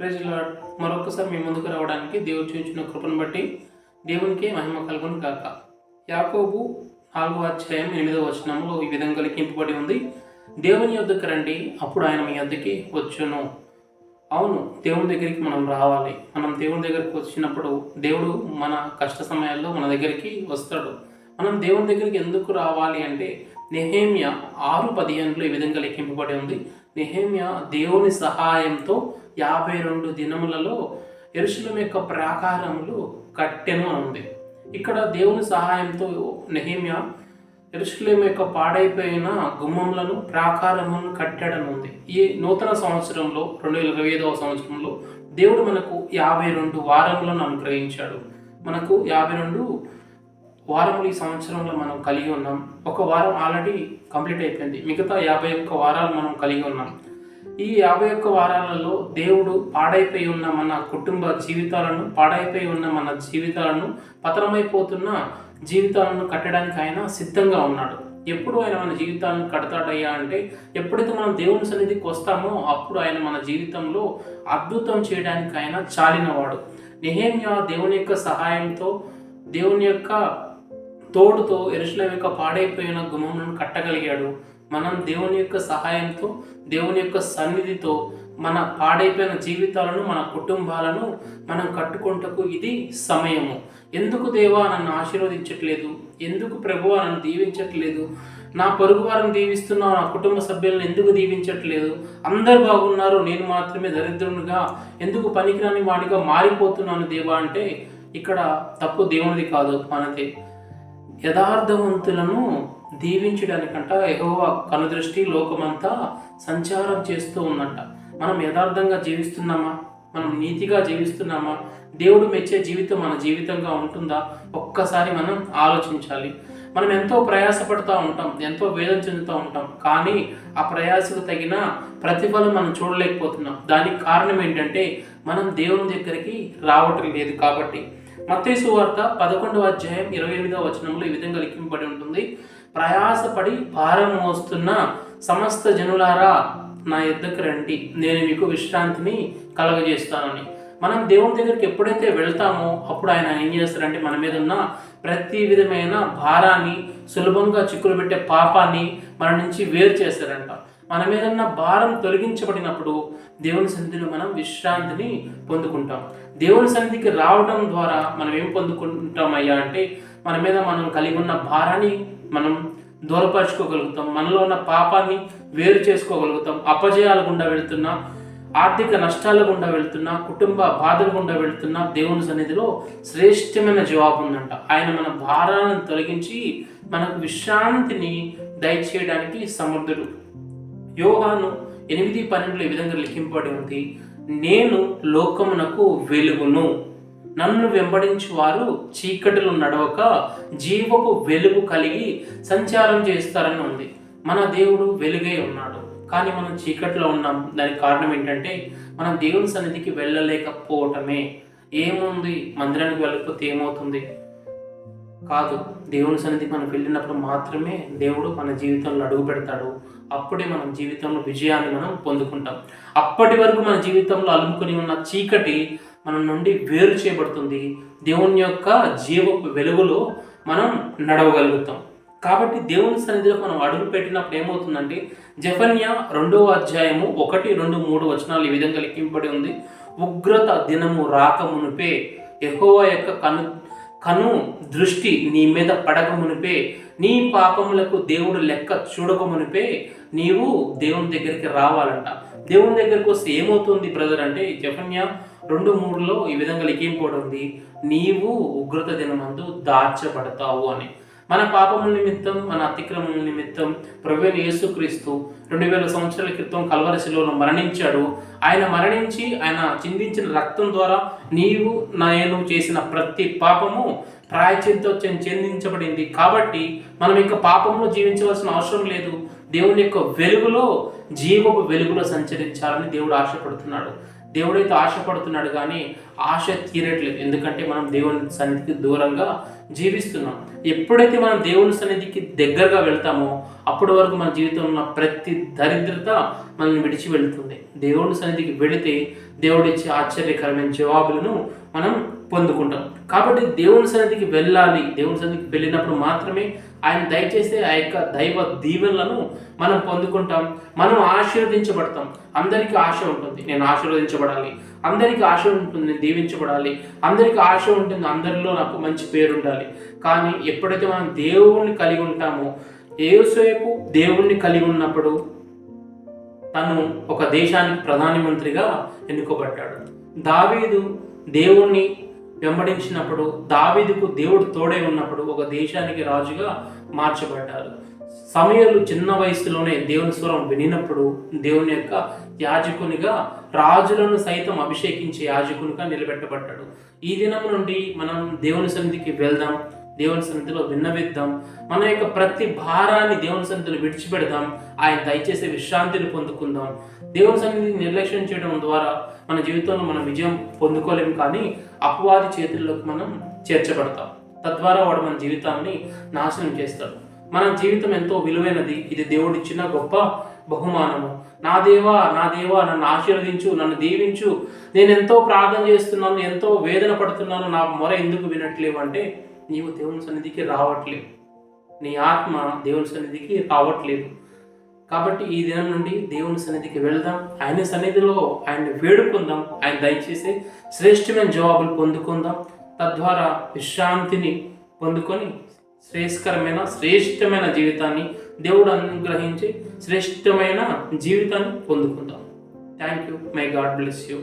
ప్రజలు మరొకసారి మీ ముందుకు రావడానికి దేవుడు చూపించిన కృపను బట్టి దేవునికి మహిమ కలుగును కాక యాకోబు నాలుగో అధ్యాయం ఎనిమిదో వచనంలో ఈ విధంగా లిఖింపబడి ఉంది. దేవుని యొద్దకు రండి అప్పుడు ఆయన మీ యొద్దకి వచ్చును. అవును దేవుని దగ్గరికి మనం రావాలి. మనం దేవుని దగ్గరికి వచ్చినప్పుడు దేవుడు మన కష్ట సమయాల్లో మన దగ్గరికి వస్తాడు. మనం దేవుని దగ్గరికి ఎందుకు రావాలి అంటే నెహేమియా ఆరు పదిహేనులో ఈ విధంగా లెక్కింపబడి ఉంది. నెహేమియా దేవుని సహాయంతో యాభై రెండు దినములలో ఎరుశలం యొక్క ప్రాకారములు కట్టెను అని ఉంది ఇక్కడ దేవుని సహాయంతో నెహేమియా ఎరుసలేం యొక్క పాడైపోయిన గుమ్మములను ప్రాకారములను కట్టాడని ఉంది ఈ నూతన సంవత్సరంలో రెండు వేల ఇరవై ఐదవ సంవత్సరంలో దేవుడు మనకు యాభై రెండు వారములను అనుగ్రహించాడు. మనకు యాభై రెండు వారములు ఈ సంవత్సరంలో మనం కలిగి ఉన్నాం. ఒక వారం ఆల్రెడీ కంప్లీట్ అయిపోయింది. మిగతా యాభై ఒక్క వారాలు మనం కలిగి ఉన్నాం. ఈ యాభై ఒక్క వారాలలో దేవుడు పాడైపోయి ఉన్న మన కుటుంబ జీవితాలను పాడైపోయి ఉన్న మన జీవితాలను పతనమైపోతున్న జీవితాలను కట్టడానికి ఆయన సిద్ధంగా ఉన్నాడు. ఎప్పుడు ఆయన మన జీవితాలను కడతాడయ్యా అంటే ఎప్పుడైతే మనం దేవుని సన్నిధికి వస్తామో అప్పుడు ఆయన మన జీవితంలో అద్భుతం చేయడానికి ఆయన చాలినవాడు. నెహేమ్యా దేవుని యొక్క సహాయంతో దేవుని యొక్క తోడుతో ఎరుసలేం యొక్క పాడైపోయిన గుమములను కట్టగలిగాడు. మనం దేవుని యొక్క సహాయంతో దేవుని యొక్క సన్నిధితో మన పాడైపోయిన జీవితాలను మన కుటుంబాలను మనం కట్టుకుంటకు ఇది సమయము. ఎందుకు దేవా నన్ను ఆశీర్వదించట్లేదు? ఎందుకు ప్రభు నన్ను దీవించట్లేదు? నా పొరుగు వారిని దీవిస్తున్నావు నా కుటుంబ సభ్యులను ఎందుకు దీవించట్లేదు? అందరు బాగున్నారు నేను మాత్రమే దరిద్రునిగా ఎందుకు పనికిరాని వాడిగా మారిపోతున్నాను దేవా అంటే ఇక్కడ తప్పు దేవునిది కాదు మనదే. యథార్థవంతులను దీవించడానికంట యెహోవా కనుదృష్టి లోకమంతా సంచారం చేస్తూ ఉందంట. మనం యథార్థంగా జీవిస్తున్నామా? మనం నీతిగా జీవిస్తున్నామా? దేవుడు మెచ్చే జీవితం మన జీవితంగా ఉంటుందా? ఒక్కసారి మనం ఆలోచించాలి. మనం ఎంతో ప్రయాసపడుతూ ఉంటాం ఎంతో వేదం చెందుతూ ఉంటాం కానీ ఆ ప్రయాసకు తగిన ప్రతిఫలం మనం చూడలేకపోతున్నాం. దానికి కారణం ఏంటంటే మనం దేవుని దగ్గరికి రావటం లేదు కాబట్టి. మత్తేసు వార్త పదకొండవ అధ్యాయం ఇరవై ఎనిమిదవ వచనంలో ఈ విధంగా లిఖింపబడి ఉంటుంది. ప్రయాసపడి భారం మోస్తున్న సమస్త జనులారా నా ఎద్దకు రండి. నేను మీకు విశ్రాంతిని కలగజేస్తానని. మనం దేవుని దగ్గరికి ఎప్పుడైతే వెళ్తామో అప్పుడు ఆయన ఏం చేస్తారంటే మన మీద ఉన్న ప్రతి విధమైన భారాన్ని సులభంగా చిక్కులు పెట్టే పాపాన్ని మన నుంచి వేరు చేస్తారంట. మన మీద ఉన్న భారం తొలగించబడినప్పుడు దేవుని సన్నిధిలో మనం విశ్రాంతిని పొందుకుంటాం. దేవుని సన్నిధికి రావడం ద్వారా మనం ఏం పొందుకుంటామయ్యా అంటే మన మీద మనం కలిగి ఉన్న భారాన్ని మనం దూరపరచుకోగలుగుతాం. మనలో ఉన్న పాపాన్ని వేరు చేసుకోగలుగుతాం. అపజయాల గుండా వెళుతున్నా ఆర్థిక నష్టాల గుండా వెళుతున్నా కుటుంబ బాధల గుండా వెళుతున్నా దేవుని సన్నిధిలో శ్రేష్టమైన జవాబు ఉందంట. ఆయన మన భారాలను తొలగించి మనకు విశ్రాంతిని దయచేయడానికి సమర్థుడు. యోహాను ఎనిమిది పన్నెండులో ఈ విధంగా లిఖింపబడి ఉంది. నేను లోకమునకు వెలుగును. నన్ను వెంబడించి వారు చీకటిలో నడవక జీవపు వెలుగు కలిగి సంచారం చేస్తారని ఉంది. మన దేవుడు వెలుగై ఉన్నాడు. కానీ మనం చీకట్లో ఉన్నాం. దానికి కారణం ఏంటంటే మనం దేవుని సన్నిధికి వెళ్ళలేకపోవటమే. ఏముంది? మందిరానికి వెళ్ళకపోతే ఏమవుతుంది? కాదు. దేవుని సన్నిధికి మనం వెళ్ళినప్పుడు మాత్రమే దేవుడు మన జీవితంలో అడుగు పెడతాడు. అప్పుడే మనం జీవితంలో విజయాన్ని మనం పొందుకుంటాం. అప్పటి వరకు మన జీవితంలో అలుముకొని ఉన్న చీకటి మన నుండి వేరు చేయబడుతుంది. దేవుని యొక్క జీవపు వెలుగులో మనం నడవగలుగుతాం. కాబట్టి దేవుని సన్నిధిలో మనం అడుగు పెట్టినప్పుడు ఏమవుతుందంటే జఫన్య రెండవ అధ్యాయము ఒకటి రెండు మూడు వచనాలు ఈ విధంగా లెక్కింపబడి ఉంది. ఉగ్రత దినము రాకమునుపే యెహోవా యొక్క కను కను దృష్టి నీ మీద పడక మునిపే. నీ పాపములకు దేవుడు లెక్క చూడక మునిపే. నీవు దేవుని దగ్గరికి రావాలంట. దేవుని దగ్గరికి వస్తే ఏమవుతుంది బ్రదర్ అంటే జఫన్య రెండు మూడులో ఈ విధంగా లిఖింపబడి ఉంది నీవు ఉగ్రత దినమందు దాచబడతావు అని. మన పాపముల నిమిత్తం మన అతిక్రమం నిమిత్తం ప్రవీణ యేసుక్రీస్తు రెండు వేల సంవత్సరాల క్రితం కలవరశిలో మరణించాడు. ఆయన మరణించి ఆయన చిందించిన రక్తం ద్వారా నీవు నేను చేసిన ప్రతి పాపము ప్రాయచిత్తో చెందించబడింది. కాబట్టి మనం ఇక పాపంలో జీవించవలసిన అవసరం లేదు. దేవుని యొక్క వెలుగులో జీవపు వెలుగులో సంచరించాలని దేవుడు ఆశపడుతున్నాడు. దేవుడైతే ఆశపడుతున్నాడు కానీ ఆశ తీరట్లేదు. ఎందుకంటే మనం దేవుని సన్నిధికి దూరంగా జీవిస్తున్నాం. ఎప్పుడైతే మనం దేవుని సన్నిధికి దగ్గరగా వెళ్తామో అప్పటి వరకు మన జీవితంలో ఉన్న ప్రతి దరిద్రత మనల్ని విడిచి వెళ్తుంది. దేవుని సన్నిధికి వెళితే దేవుడు ఇచ్చే ఆశ్చర్యకరమైన జవాబులను మనం పొందుకుంటాం. కాబట్టి దేవుని సన్నిధికి వెళ్ళాలి దేవుని సన్నిధికి వెళ్ళినప్పుడు మాత్రమే ఆయన దయచేసే ఆ యొక్క దైవ దీవెనలను మనం పొందుకుంటాం. మనం ఆశీర్వదించబడతాం. అందరికీ ఆశ ఉంటుంది. నేను ఆశీర్వదించబడాలి. అందరికీ ఆశ ఉంటుంది నేను దీవించబడాలి. అందరికీ ఆశ ఉంటుంది అందరిలో నాకు మంచి పేరు ఉండాలి. కానీ ఎప్పుడైతే మనం దేవుణ్ణి కలిగి ఉంటామో ఏసేపు దేవుణ్ణి కలిగి ఉన్నప్పుడు తను ఒక దేశానికి ప్రధానమంత్రిగా ఎన్నుకోబడ్డాడు. దావీదు దేవుణ్ణి వెంబడించినప్పుడు దావీదుకు దేవుడు తోడే ఉన్నప్పుడు ఒక దేశానికి రాజుగా మార్చబడ్డారు సమయాలు చిన్న వయసులోనే దేవుని స్వరం వినినప్పుడు దేవుని యొక్క యాజకునిగా రాజులను సైతం అభిషేకించే యాజకునిగా నిలబెట్టబడ్డాడు. ఈ దినం నుండి మనం దేవుని సన్నిధికి వెళ్దాం దేవుని సన్నిధిలో విన్నవిద్దాం మన యొక్క ప్రతి భారాన్ని దేవుని సన్నిధిలో విడిచిపెడదాం ఆయన దయచేసి విశ్రాంతిని పొందుకుందాం. దేవుని సన్నిధిని నిర్లక్ష్యం చేయడం ద్వారా మన జీవితంలో మనం విజయం పొందుకోలేము కానీ అపవాది చేతుల్లోకి మనం చేర్చబడతాం. తద్వారా వాడు మన జీవితాన్ని నాశనం చేస్తాడు. మన జీవితం ఎంతో విలువైనది. ఇది దేవుడిచ్చిన గొప్ప బహుమానము. నా దేవా నా దేవా నన్ను ఆశీర్వదించు నన్ను దీవించు. నేను ఎంతో ప్రార్థన చేస్తున్నాను ఎంతో వేదన పడుతున్నాను నా మొర ఎందుకు వినట్లేవు అంటే నీవు దేవుని సన్నిధికి రావట్లేదు నీ ఆత్మ దేవుని సన్నిధికి రావట్లేదు. కాబట్టి ఈ దినం నుండి దేవుని సన్నిధికి వెళ్దాం. ఆయన సన్నిధిలో ఆయన్ని వేడుకుందాం. ఆయన దయచేసి శ్రేష్టమైన జవాబులు పొందుకుందాం. తద్వారా విశ్రాంతిని పొందుకొని శ్రేయస్కరమైన శ్రేష్టమైన జీవితాన్ని దేవుడు అనుగ్రహించి శ్రేష్టమైన జీవితాన్ని పొందుకుంటాం thank you my God bless you